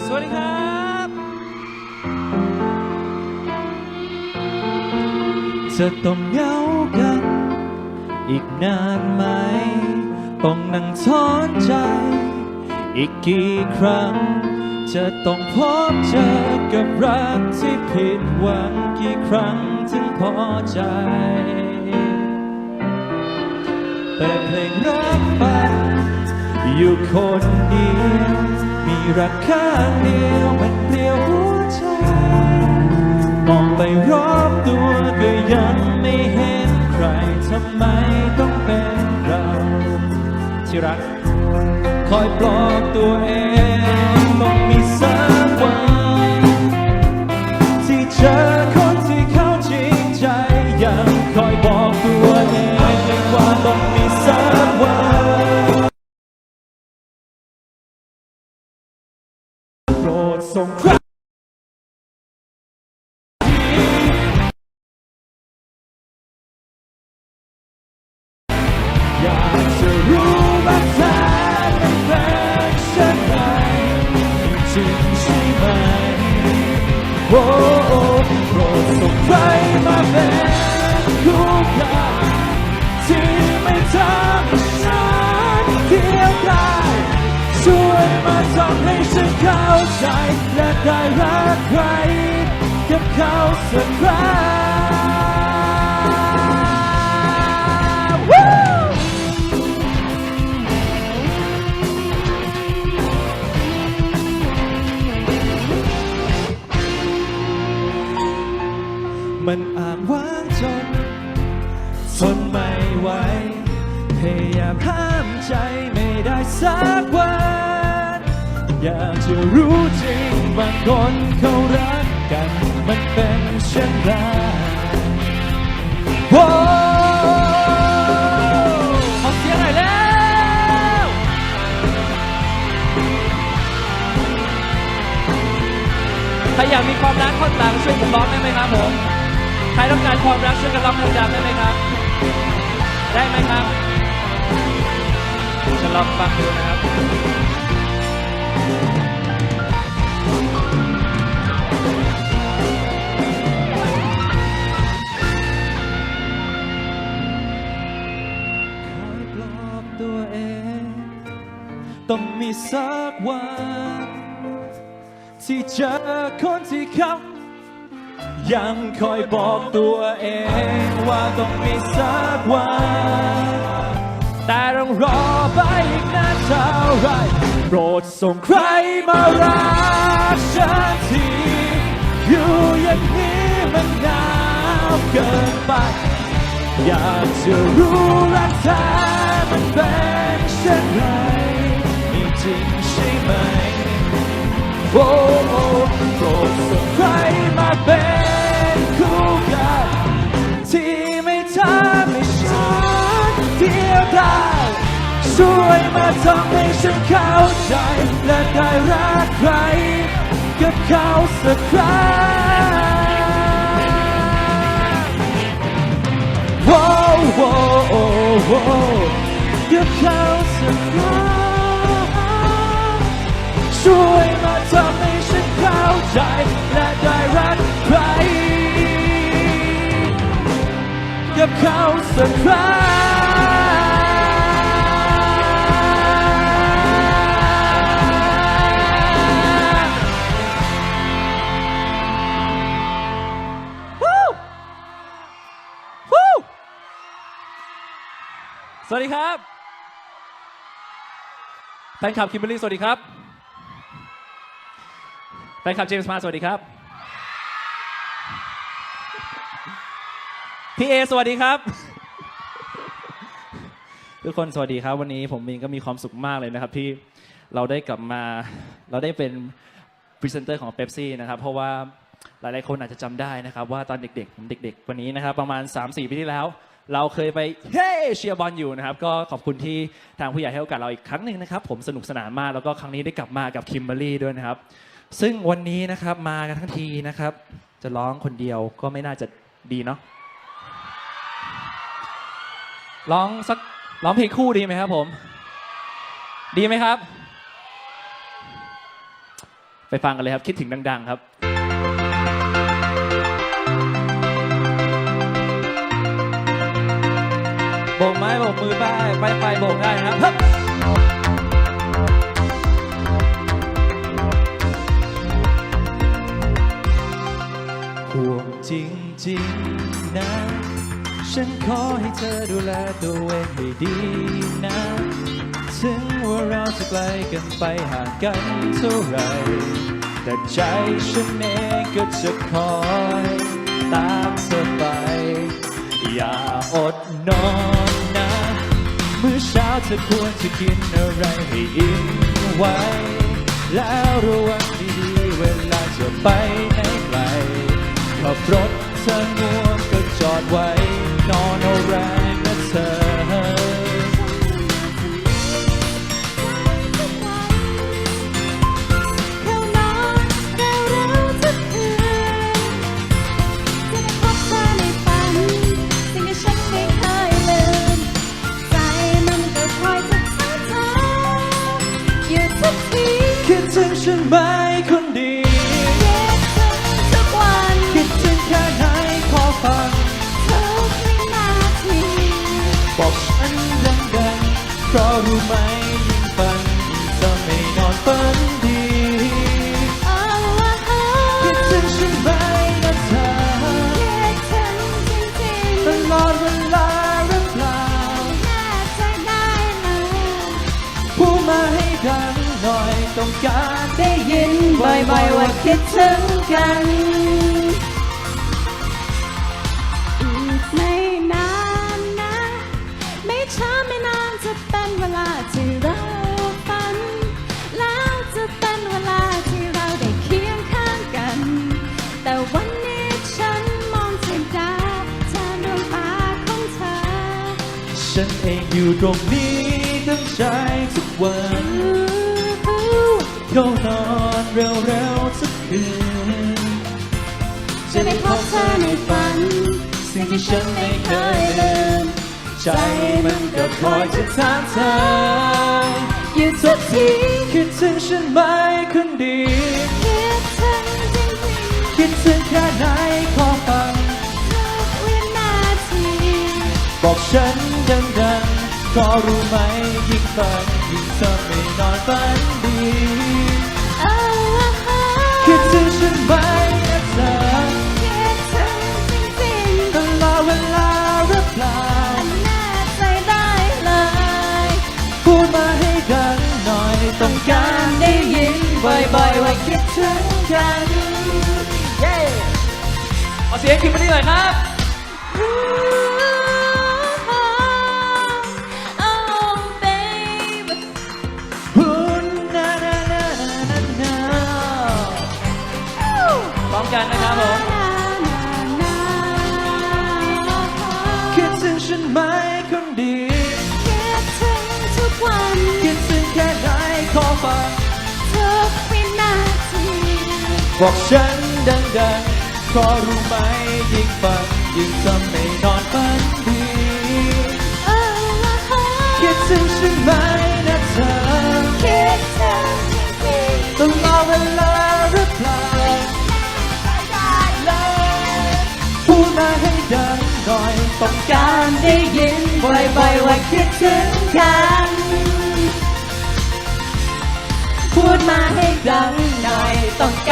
สวัสดีครับจะต้องเหงากัน อีกนานไหม ต้องนั่งทอนใจ อีกกี่ครั้ง จะต้องพบเจอกับรักที่ผิดหวังกี่ครั้งถึงพอใจเปิดเพลงรักไปอยู่คนเดียว รักข้างเดียวมันเปลี่ยวหัวใจ มองไปรอบตัวก็ยังไม่เห็นใครทำไมต้องเป็นเรา ที่รัก คอยปลอบตัวเองต้อง ใจและได้รักใครกับเขาสักครั้งมันอ้าจว่างจนทนไม่ไหวพยายามห้ามใจไม่ได้สักวัน อยากจะรู้จริงบางคนเขารักกันมันเป็นเช่นไรโอ้ขอเสียงหน่อยแล้ว ใครอยากมีความรักคนต่างช่วยผมร้องได้ไหมครับผม ใครต้องการความรักช่วยกันร้องดังๆได้ไหมครับ ได้ไหมครับ จะลองฟังดูนะครับ ต้องมีสักวัน ที่เจอคนที่เขายังคอยบอกตัวเองว่าต้องมีสักวัน แต่ต้องรอไปอีกนานเท่าไรโปรดส่งใครมารักฉันทีอยู่อย่างนี้มันหนาวเกินไป อยากจะรู้รักแท้มันเป็นเช่นไรมี จริงใช่ไหมโอ้โอ้โปรดส่งใครมาเป็นคู่กันที่ไม่ทำให้ฉันเดียวดายช่วยมาทำให้ฉันเข้าใจและได้รักใครกับเขาสักครั้งโว้โว้โอ้โว้วกับเขาสักครั้ง ช่วยมาทำให้ฉันเข้าใจ และได้รักใคร กับเขาสักครั้งสวัสดีครับ แฟนคลับคิมเบอรี่สวัสดีครับ แฟนคลับเจมส์มาสวัสดีครับ พี่เอสวัสดีครับ ทุกคนสวัสดีครับ วันนี้ผมเองก็มีความสุขมากเลยนะครับที่เราได้กลับมาเราได้เป็นพรีเซนเตอร์ของเ e ปซี่นะครับ เพราะว่าหลายๆคนอาจจะจำได้นะครับ ว่าตอนเด็กๆผมเด็ก ๆ วันนี้นะครับประมาณ 3-4 ปีที่แล้ว เราเคยไปเฮ้เชียร์บอลอยู่นะครับ ก็ขอบคุณที่ทางผู้ใหญ่ให้โอกาสเราอีกครั้งหนึ่งนะครับ ผมสนุกสนานมากแล้วก็ครั้งนี้ได้กลับมากับคิมเบอรรี่ด้วยนะครับ ซึ่งวันนี้นะครับมากันทั้งทีนะครับ จะร้องคนเดียวก็ไม่น่าจะดีเนาะร้องสักร้องเพลงคู่ดีไหมครับผม ดีไหมครับ ไปฟังกันเลยครับคิดถึงดัง ๆ ครับโบกไม้โบกมือไปไปไปโบกได้นะครับ ฉันขอให้เธอดูแลตัวเองให้ดีนะ ถึงว่าเราจะไกลกันไปห่างกันเท่าไหรแต่ใจฉันเองก็จะคอยตามเธอไป อย่าอดนอนนะ เมื้อเช้าเธอควรจะกินอะไรให้อิ่มไว้ แล้วระวังดีๆเวลาจะไปไหนไกลขับรถเธอ บ่อยๆว่าคิดถึงกัน อีกไม่นานนะ ไม่ช้าไม่นานจะเป็นเวลาที่เราฝัน แล้วจะเป็นเวลาที่เราได้เคียงข้างกัน แต่วันนี้ฉันมองถึงดาวแทนดวงตาของเธอ ฉันเองอยู่ตรงนี้ตั้งใจทุกวันเข้านอน เร็วๆสักคืนจะได้พบเธอในฝัน สิ่งที่ฉันไม่เคยลืม ใจมันก็คอยจะถามเธออยู่ทุกทีคิดถึงฉันไหมคนดีคิดถึงจริงคิดถึงแค่ไหนขอฟังทุกวินาทีบอกฉันดังๆก็รู้ไหมยิ่งฝันยิ่งเธอไม่นอนฝัน บ่อยๆว่าคิดถึงกันเย้เอาเสียงขึ้นมานี่หน่อยครับโอ้ baby ฮูนานานานานาพร้อมกันนะครับผม บอกฉันดังๆเพราะรู้ไหมยิ่งฝันยิ่งทำให้นอนฝันดีคิดถึงฉันไหมนะเธอคิดถึงจริงตลอดเวลาหรือเปล่าพูดมาให้ดังหน่อยต้องการได้ยินบ่อยๆว่าคิดถึงกันพูดมาให้ดังหน่อยต้องการ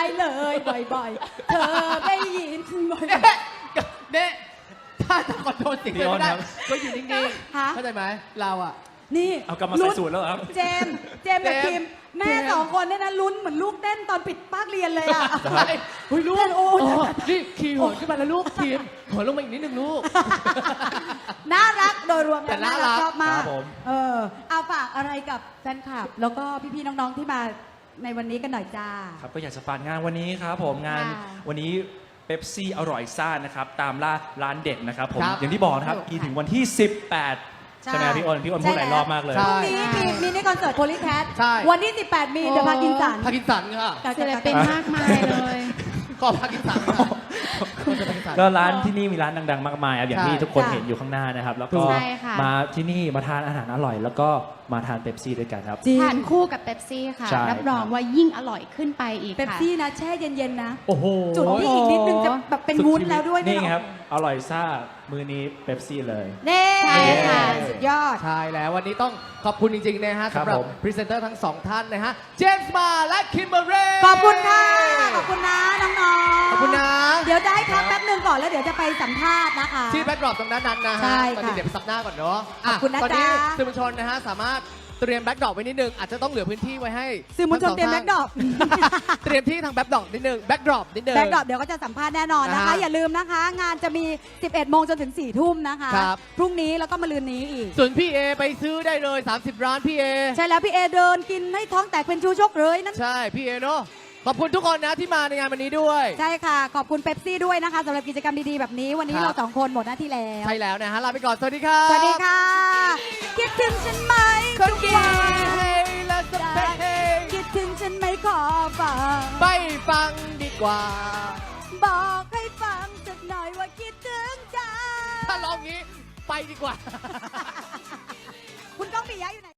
ได้เลยบ่อยๆ เธอได้ยินบ่อยเนี่ยเนี่ยถ้าจะขอโทษสิ่งที่ไม่ได้พี่ออนครับก็อยู่นิ่งฮะ ๆ เข้าใจไหมเราอะๆนี่เอากลับมาใส่สูตรแล้วเหรอครับ เจมส์เจมส์กับเจคิมมส์แม่เจมส์ สองคนเนี่ยนะลุ้นเหมือนลูกเต้นตอนปิดภาคเรียนเลยอะใช่เฮ้ยลูกโอ้ย นี่ขี่หัวขึ้นมาแล้วลูกทีมหัวลงมาอีกนิดนึงลูก น่ารักโดยรวมแต่แล้วน่ารักชอบมาครักบผม เออเอาฝากอะไรกับแฟนคลับ แล้วก็พี่ๆน้องๆที่มา ในวันนี้กันหน่อยจ้า ครับก็อยากจะฝากงานวันนี้ครับผมงานค่ะวันนี้เป๊ปซี่อร่อยซ่านะครับตามล่าร้านเด็ดนะครับผมครับอย่างที่บอกนะครับถูกมีค่ะถึงวันที่ 18 ใช่ไหมครับพี่อ้นพี่อ้นพูดหลายรอบมากเลย ใช่ พรุ่งนี้มีมินิคอนเสิร์ตโพลิแคทใช่ วันที่ 18 มีเดอะพากินสันพากินสันค่ะ ศิลปินมากมายเลยก็พากินสันค่ะ ก็จะพากินสันก็ร้านที่นี่มีร้านดัง ๆ มากมายครับอย่างใช่ที่ทุกคนค่ะ เห็นอยู่ข้างหน้านะครับ แล้วก็ใช่ค่ะ มาที่นี่มาทานอาหารอร่อย แล้วก็มาทานเป๊ปซี่ด้วยกันครับ จริงทานคู่กับเป๊ปซี่ค่ะ ใช่ รับรองว่ายิ่งอร่อยขึ้นไปอีกเป๊ปค่ะ ซี่นะแช่เย็นๆนะ โอ้โหจุดที่อีกนิดนึงจะแบบเป็นวุ้นแล้วด้วยนี่เยครับ อร่อยซ่ามือนี้เป๊ปซี่เลย เน่ใช่ค่ะ สุดยอด ใช่แล้ววันนี้ต้องขอบคุณจริง ๆ นะฮะครับสำหรับผม พรีเซนเตอร์ทั้งสองท่านนะฮะ เจมส์มาและคิมเบอร์เรย์ขอบคุณค่ะ ขอบคุณนะน้องๆ ขอบคุณนะ เดี๋ยวจะให้พักแป๊บหนึ่งก่อนแล้วเดี๋ยวจะไปสัมภาษณ์นะคะ ที่แบ็กดรอปตรงด้านนั้นนะฮะใช่ตอนนี้ค่ะเดี๋ยวไปซับหน้าก่อนเนาะขอบคุณนะตอนนี้จ๊ะ สื่อมวลชนนะฮะสามารถเตรียมแบ็กดรอปไว้นิดนึงอาจจะต้องเหลือพื้นที่ไว้ให้สื่อมวลชนเตรียมแบ็กดรอป เตรียมที่ทางแบ็กดรอปนิดนึงแบ็กดรอปนิดนึง แบ็กดรอปเดี๋ยวก็จะสัมภาษณ์แน่นอนนะนะคะ คะอย่าลืมนะคะ งานจะมี 11 โมงจนถึง 4 ทุ่มนะคะ ครับ พรุ่งนี้แล้วก็มะรืนนี้อีก ส่วนพี่เอไปซื้อได้เลย 30 ร้านพี่เอใช่แล้วพี่เอเดินกินให้ท้องแตกเป็นชูชกเลยนั่น ใช่พี่เอเนาะ ขอบคุณทุกคนนะที่มาในงานวันนี้ด้วย ใช่ค่ะ ขอบคุณเป๊ปซี่ด้วยนะคะสำหรับกิจกรรมดีๆ แบบนี้ วันนี้ครับ เราสองคนหมดหน้าที่แล้ว ใช่แล้วนะฮะลาไปก่อน สวัสดีครับสวัสดีค่ะ คิดถึงฉันไหมคนทุกกีวันเฮและสเปเฮคิดถึงฉันไหมขอฟังไปฟังดีกว่า บอกให้ฟังสักหน่อยว่าคิดถึงจังถ้าร้องงี้ไปดีกว่า คุณก้องปิยะอยู่ไหน